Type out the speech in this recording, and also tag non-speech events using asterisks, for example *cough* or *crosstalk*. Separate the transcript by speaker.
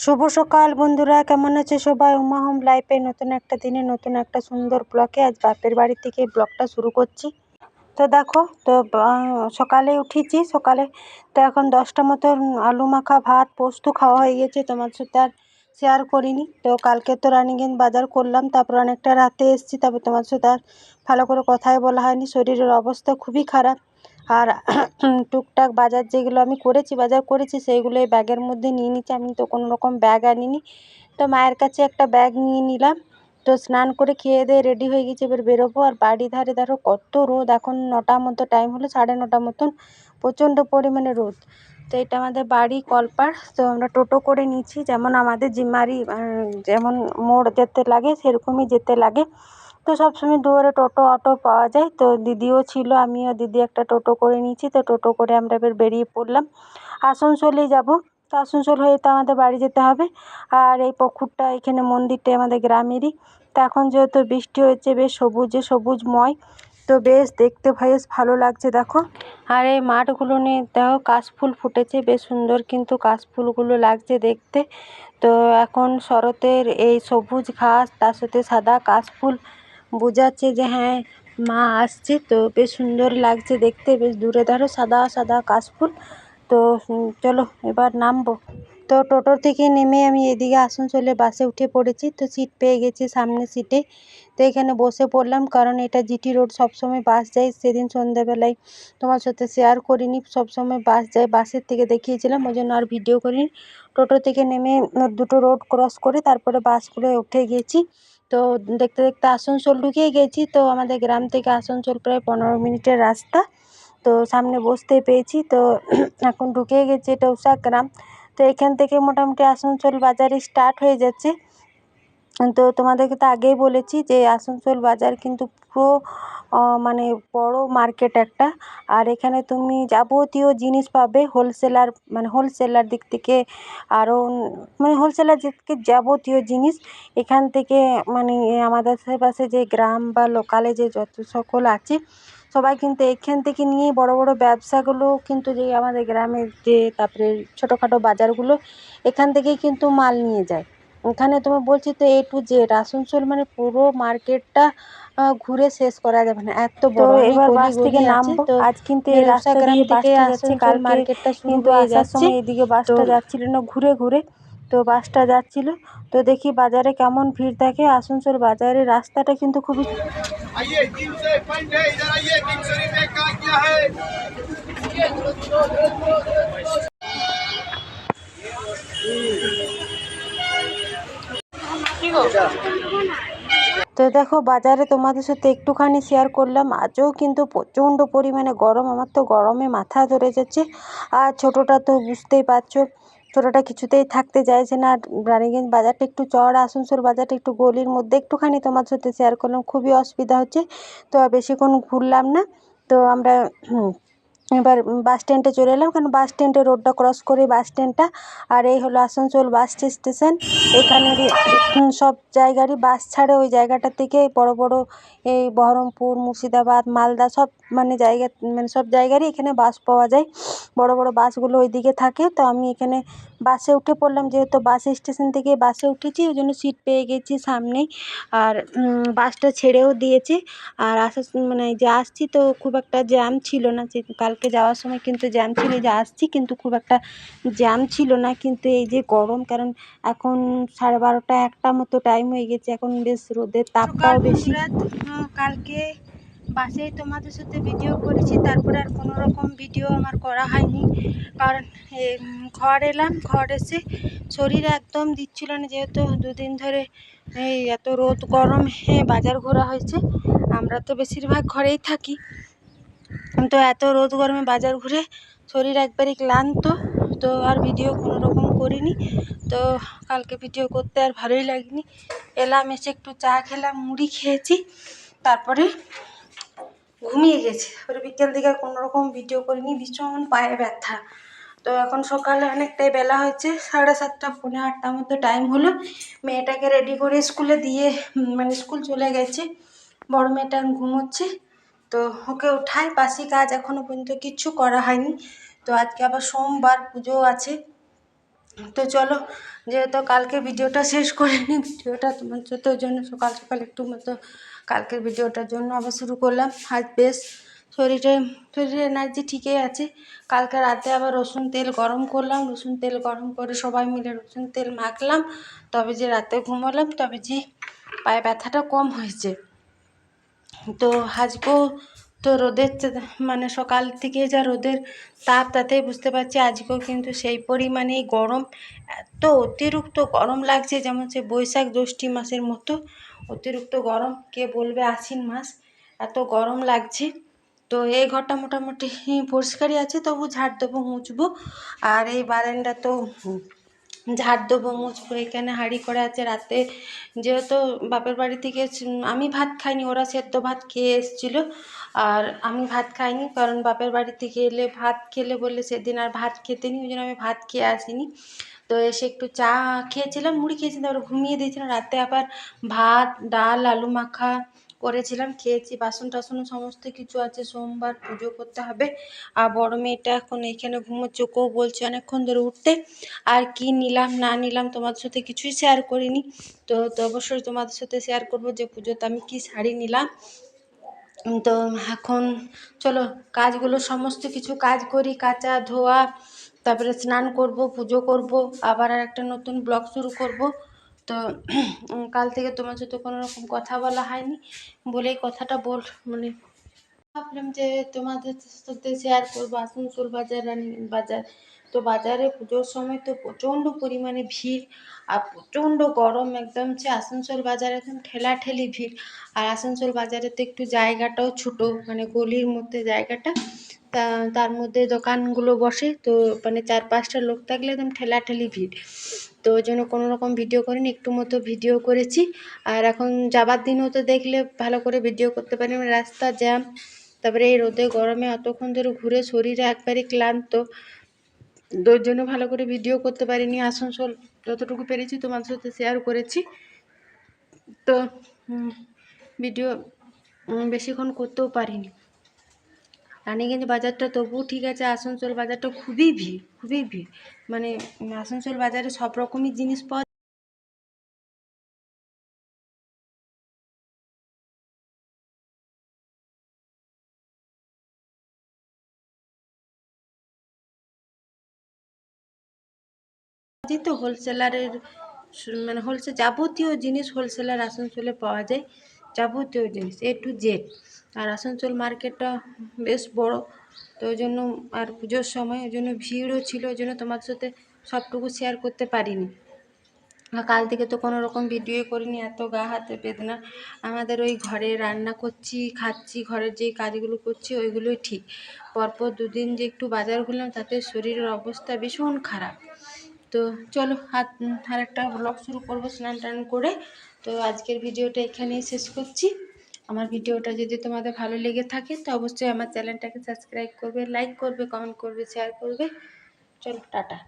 Speaker 1: শুভ সকাল বন্ধুরা, কেমন আছে সবাই? উমা হোম লাইফে নতুন একটা দিনে, নতুন একটা সুন্দর ব্লকে আজ বাপের বাড়ি থেকে ব্লগটা শুরু করছি। তো দেখো, তো সকালে উঠেছি, সকালে তো এখন দশটা মতো আলু মাখা ভাত, পোস্ত খাওয়া হয়ে গেছে, তোমার সাথে আর শেয়ার করিনি। তো কালকে তো রানিগঞ্জ বাজার করলাম, তারপর অনেকটা রাতে এসেছি, তারপর তোমার সাথে আর ভালো করে কথাই বলা হয়নি, শরীরের অবস্থা খুবই খারাপ। আর *clears throat* টুকটাক বাজার যেগুলো আমি করেছি, বাজার করেছি সেইগুলো এই ব্যাগের মধ্যে নিয়ে নিচ্ছি। আমি তো কোনো রকম ব্যাগ আনিনি। তো মায়ের কাছে একটা ব্যাগ নিয়ে নিলাম। তো স্নান করে খেয়ে দিয়ে রেডি হয়ে গেছি, এবার বেরোবো। আর বাড়ি ধারে ধরো কত রোদ। এখন নটা মতো টাইম হলো, সাড়ে নটা মতন। প্রচণ্ড পরিমাণে রোদ। তো এটা আমাদের বাড়ি কলপাড়। তো আমরা টোটো করে নিচ্ছি। যেমন আমাদের জিম্মারি যেমন মোড় যেতে লাগে, সেরকমই যেতে লাগে। তো সবসময় দুয়ারে টোটো, অটো পাওয়া যায়। তো দিদিও ছিল, আমিও দিদি একটা টোটো করে নিয়েছি। তো টোটো করে আমরা এবার বেরিয়ে পড়লাম। আসানসোলেই যাব। তো আসানসোল হয়ে তো আমাদের বাড়ি যেতে হবে। আর এই পুকুরটা, এখানে মন্দিরটা আমাদের গ্রামেরই। তো এখন যেহেতু বৃষ্টি হয়েছে বেশ সবুজে সবুজময়। তো বেশ দেখতে বেশ ভালো লাগছে, দেখো। আর এই মাঠগুলো নিয়ে দেখো, কাশফুল ফুটেছে, বেশ সুন্দর কিন্তু কাশফুলগুলো লাগছে দেখতে। তো এখন শরতের এই সবুজ ঘাস, তার সাথে সাদা কাশফুল বোঝাচ্ছে যে হ্যাঁ মা আসছে তো বেশ সুন্দর লাগছে দেখতে, বেশ দূরে ধরো সাদা সাদা কাশফুল। তো চলো এবার নামবো। তো টোটো থেকে নেমে আমি এদিকে আসানসোলে বাসে উঠে পড়েছি। তো সিট পেয়ে গেছি সামনের সিটে। তো এখানে বসে পড়লাম কারণ এটা জিটি রোড, সবসময় বাস যায়। সেদিন সন্ধ্যেবেলায় তোমার সাথে শেয়ার করিনি, সবসময় বাস যায়। বাসের থেকে দেখিয়েছিলাম ওই জন্য আর ভিডিও করিনি। টোটো থেকে নেমে দুটো রোড ক্রস করে তারপরে বাসগুলোয় উঠে গেছি। তো দেখতে দেখতে আসানসোল ঢুকেই গেছি। তো আমাদের গ্রাম থেকে আসানসোল প্রায় পনেরো মিনিটের রাস্তা। তো সামনে বসতে পেয়েছি তো *clears throat* এখন ঢুকেই গেছি এটা উষা গ্রাম। তো এখান থেকে মোটামুটি আসানসোল বাজারে স্টার্ট হয়ে যাচ্ছে। তো তোমাদেরকে তো আগেই বলেছি যে আসানসোল বাজার কিন্তু পুরো মানে বড় মার্কেট একটা। আর এখানে তুমি যাবতীয় জিনিস পাবে হোলসেলার মানে হোলসেলার দিক থেকে আরও মানে হোলসেলার দিক থেকে যাবতীয় জিনিস। এখান থেকে মানে আমাদের আশেপাশে যে গ্রাম বা লোকালে যে যত সকল আছে, সবাই কিন্তু এখান থেকে নিয়েই বড় বড় ব্যবসাগুলো কিন্তু যে আমাদের গ্রামের যে, তারপরে ছোটোখাটো বাজারগুলো, এখান থেকেই কিন্তু মাল নিয়ে যায়। ওখানে তোমার বলছি তো এ টু জেড আসানসোল মানে পুরো মার্কেটটা ঘুরে শেষ করা যাবে না। এত বড় এবার বাস থেকে নামবো। আজ কিন্তু এই রাস্তা দিয়ে বাসটা কাল মার্কেটটা শুরু হয়ে যাচ্ছে। এদিকে বাসটা যাচ্ছিল না ঘুরে ঘুরে। তো বাসটা যাচ্ছিল। তো দেখি বাজারে কেমন ভিড় থাকে। আসানসোল বাজারের রাস্তাটা কিন্তু খুবই
Speaker 2: আইয়ে
Speaker 1: তো দেখো, বাজারে তোমাদের সাথে একটুখানি শেয়ার করলাম। আজও কিন্তু প্রচণ্ড পরিমাণে গরম। আমার তো গরমে মাথা ধরে যাচ্ছে। আর ছোটোটা তো বুঝতেই পারছ, ছোটোটা কিছুতেই থাকতে চাইছে না। রানীগঞ্জ বাজারটা একটু চড় আসানসোল বাজারটা একটু গলির মধ্যে একটুখানি তোমার সাথে শেয়ার করলাম। খুবই অসুবিধা হচ্ছে, তো বেশিক্ষণ ঘুরলাম না। তো আমরা এবার বাস স্ট্যান্ডে চলে এলাম, কারণ বাস স্ট্যান্ডে রোডটা ক্রস করে, বাস স্ট্যান্ডটা আর এই হলো আসানসোল বাস স্টেশন এখানে সব জায়গারই বাস ছাড়ে, ওই জায়গাটা থেকে বড় বড় এই বহরমপুর, মুর্শিদাবাদ, মালদা সব মানে জায়গা মানে সব জায়গারই এখানে বাস পাওয়া যায়। বড় বড় বাসগুলো ওই দিকে থাকে। তো আমি এখানে বাসে উঠে পড়লাম যেহেতু বাস স্টেশন থেকে বাসে উঠেছি ওই জন্য সিট পেয়ে গেছি সামনেই। আর বাসটা ছেড়েও দিয়েছে। আর আসার মানে যে আসছি তো খুব একটা জ্যাম ছিল না। যে কালকে যাওয়ার সময় কিন্তু জ্যাম ছিল যে আসছি কিন্তু খুব একটা জ্যাম ছিল না। কিন্তু এই যে গরম কারণ এখন সাড়ে বারোটা একটা মতো টাইম হয়ে গেছে। এখন বেশ রোদের তাপটাও বেশি। কালকে বাসেই তোমাদের সাথে ভিডিও করেছি, তারপরে আর কোনো রকম ভিডিও আমার করা হয়নি। কারণ ঘর এলাম, ঘর এসে শরীর একদম দিচ্ছিল না, যেহেতু দুদিন ধরে এই এত রোদ, গরমে বাজার ঘোরা হয়েছে। আমরা তো বেশিরভাগ ঘরেই থাকি। তো এত রোদ, গরমে বাজার ঘুরে শরীর একবারই ক্লান্ত, তো আর ভিডিও কোনো রকম করিনি। তো কালকে ভিডিও করতে আর ভালোই লাগেনি। এলাম, এসে একটু চা খেলাম, মুড়ি খেয়েছি। তারপরে ঘুমিয়ে গেছে। তারপরে বিকেল দিকে কোনো রকম ভিডিও করিনি, ভীষণ পায়ে ব্যথা। তো এখন সকালে অনেকটাই বেলা হয়েছে, সাড়ে সাতটা, পৌনে আটটার মতো টাইম হলো। মেয়েটাকে রেডি করে স্কুলে দিয়ে মানে স্কুল চলে গেছে। বড় মেয়েটা ঘুমোচ্ছে। তো ওকে উঠাই, বাসি কাজ এখনও পর্যন্ত কিচ্ছু করা হয়নি। তো আজকে আবার সোমবার পুজো আছে। তো চলো, যেহেতু কালকে ভিডিওটা শেষ করে করিনি ভিডিওটা তোমার যত জন্য সকাল সকাল একটু মতো কালকের ভিডিওটার জন্য আবার শুরু করলাম। আজ বেশ, শরীরে শরীরে এনার্জি ঠিকই আছে। কালকে রাতে আবার রসুন তেল গরম করলাম। রসুন তেল গরম করে সবাই মিলে রসুন তেল মাখলাম। তবে যে রাতে ঘুমালাম, তবে যে পায়ে ব্যথাটা কম হয়েছে। তো আজকেও তো রোদের মানে সকাল থেকে যা রোদের তাপ, তাতেই বুঝতে পারছি আজকেও কিন্তু সেই পরিমাণেই গরম। এত অতিরিক্ত গরম লাগছে, যেমন সে বৈশাখ জ্যৈষ্ঠী মাসের মতো। অতিরিক্ত গরম, কে বলবে আশ্বিন মাস? এত গরম লাগছে। তো এই ঘরটা মোটামুটি পরিষ্কারই আছে, তবু ঝাড় দেবো, মুছবো। আর এই বারান্দা তো ঝাড় দেবো, মুছবো। এখানে হাঁড়ি করে আছে রাতে। যেহেতু বাপের বাড়ি থেকে আমি ভাত খাইনি, ওরা সেদ্ধ ভাত খেয়ে এসেছিল। আর আমি ভাত খাইনি, কারণ বাপের বাড়ি থেকে এলে ভাত খেলে বললে সেদিন আর ভাত খেতে নি ওই জন্য আমি ভাত খেয়ে আসিনি। তো এসে একটু চা খেয়েছিলাম, মুড়ি খেয়েছিলাম, তারপরে ঘুমিয়ে দিয়েছিলাম। রাতে আবার ভাত, ডাল, আলু মাখা করেছিলাম, খেয়েছি। বাসন টাসনও সমস্ত কিছু আছে, সোমবার পুজো করতে হবে। আর বড় মেয়েটা এখন এইখানে ঘুমোচ্ছে, ওকেও বলছে অনেকক্ষণ ধরে উঠতে। আর কি নিলাম, না নিলাম তোমাদের সাথে কিছুই শেয়ার করিনি। তো তো অবশ্যই তোমাদের সাথে শেয়ার করব যে পুজোতে আমি কি শাড়ি নিলাম। তো এখন চলো, কাজগুলো, সমস্ত কিছু কাজ করি, কাচা ধোয়া তারপরে স্নান করব, পুজো করব, আবার আর একটা নতুন ব্লগ শুরু করব। তো কাল থেকে তোমার সাথে কোনো রকম কথা বলা হয়নি, বলেই কথাটা বল মানে। ভাবলাম যে তোমাদের সাথে শেয়ার করব, আসানসোল বাজার রানী বাজার। তো বাজারে পুজোর সময় তো প্রচণ্ড পরিমাণে ভিড়, আর প্রচণ্ড গরম একদম সে আসানসোল বাজার একদম ঠেলাঠেলি ভিড়। আর আসানসোল বাজারে তো একটু জায়গাটাও ছোটো মানে গলির মধ্যে জায়গাটা। তা তার মধ্যে দোকানগুলো বসে, তো মানে চার পাঁচটা লোক থাকলে একদম ঠেলাঠেলি ভিড়। তো ওই জন্য কোনো রকম ভিডিও করিনি, একটু মতো ভিডিও করেছি। আর এখন যাবার দিনও তো দেখলে ভালো করে ভিডিও করতে পারি রাস্তা জ্যাম, তারপরে এই রোদে গরমে অতক্ষণ ধরে ঘুরে শরীরে একবারে ক্লান্ত। ওই জন্য ভালো করে ভিডিও করতে পারিনি। আসানসোল যতটুকু পেরেছি তোমাদের সাথে শেয়ার করেছি। তো ভিডিও বেশিক্ষণ করতেও পারিনি। রানীগঞ্জ বাজারটা তবুও ঠিক আছে, আসানসোল বাজারটা খুবই ভিড় খুবই ভিড়। মানে আসানসোল বাজারে সব রকমই জিনিস পাওয়া যায় তো হোলসেলারের মানে হোলসেল যাবতীয় জিনিস হোলসেলার আসানসোলে পাওয়া যায়। যাবতীয় জিনিস এ টু জেড আর আসানসোল মার্কেটটা বেশ বড়, তো ওই জন্য আর পুজোর সময় ওই জন্য ভিড়ও ছিল, ওই জন্য তোমার সাথে সবটুকু শেয়ার করতে পারিনি। কাল থেকে তো কোনো রকম ভিডিও করিনি, এত গা হাতে বেদনা। আমাদের ওই ঘরে রান্না করছি, খাচ্ছি, ঘরের যে কাজগুলো করছি, ওইগুলোই ঠিক। পরপর দুদিন যে একটু বাজার ঘুরলাম, তাতে শরীরের অবস্থা ভীষণ খারাপ। তো চলো, হাত আর একটা ব্লগ শুরু করব স্নান টান করে। তো আজকের ভিডিওটা এখানেই শেষ করছি। আমার ভিডিওটা যদি তোমাদের ভালো লেগে থাকে, তো অবশ্যই আমার চ্যানেলটাকে সাবস্ক্রাইব করবে লাইক করবে কমেন্ট করবে শেয়ার করবে। চলো, টাটা।